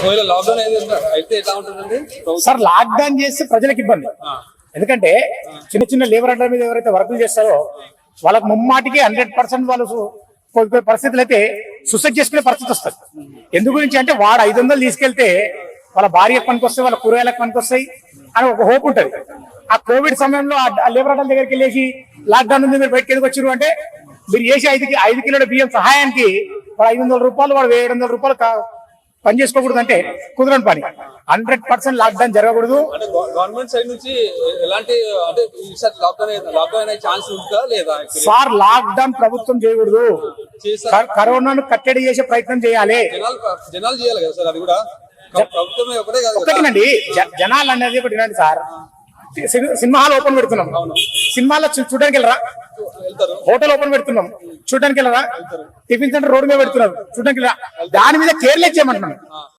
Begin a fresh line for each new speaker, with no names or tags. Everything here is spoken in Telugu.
ఒకవేళ లాక్డౌన్ అయితే అయితే ఎట్లా ఉంటుందండి? ప్రభుత్వం
సార్ లాక్డౌన్ చేస్తే ప్రజలకు ఇబ్బంది. ఎందుకంటే చిన్న చిన్న లేబర్ అడ్ల మీద ఎవరైతే వర్కులు చేస్తారో వాళ్ళకి ముమ్మాటికి హండ్రెడ్ పర్సెంట్ వాళ్ళు కోల్పోయే పరిస్థితులు అయితే సూసైడ్ చేసుకునే పరిస్థితి వస్తుంది. ఎందు గురించి అంటే వాడు ఐదు వందలు తీసుకెళ్తే వాళ్ళ భార్యకు పనికి వస్తాయి వాళ్ళ కూరగాయలకు పనికి వస్తాయి అని ఒక హోప్ ఉంటది. ఆ కోవిడ్ సమయంలో ఆ లేబర్ అడ్ల దగ్గరికి వెళ్ళేసి లాక్డౌన్ ఉంది మీరు బయటకు ఎందుకు వచ్చారు అంటే మీరు చేసి ఐదు ఐదు కిలోల బియ్యం సహాయానికి వాడు ఐదు వందల రూపాయలు వాడు ఏడు వందల రూపాయలు పని చేసుకోకూడదు అంటే కుదరని పని. హండ్రెడ్ పర్సెంట్ లాక్డౌన్ జరగకూడదు.
గవర్నమెంట్ సైడ్ నుంచి ఎలాంటి?
సార్ లాక్డౌన్ ప్రభుత్వం చేయకూడదు. కరోనాను కట్టడి చేసే ప్రయత్నం చేయాలి.
జనాలు చేయాలి కదా సార్ అది కూడా.
ఒకటినండి జనాలు అనేది ఒకటి సార్. సినిమా హాల్ ఓపెన్ పెడుతున్నాం. సినిమాలో చూడడానికి వెళ్ళరా? హోటల్ ఓపెన్ పెడుతున్నాం. చూడడానికి వెళ్ళరా? టిఫిన్ సెంటర్ రోడ్డు మీద పెడుతున్నారు. చూడడానికి దాని మీద కేర్లెస్ చేయమంటున్నాం
ఆ.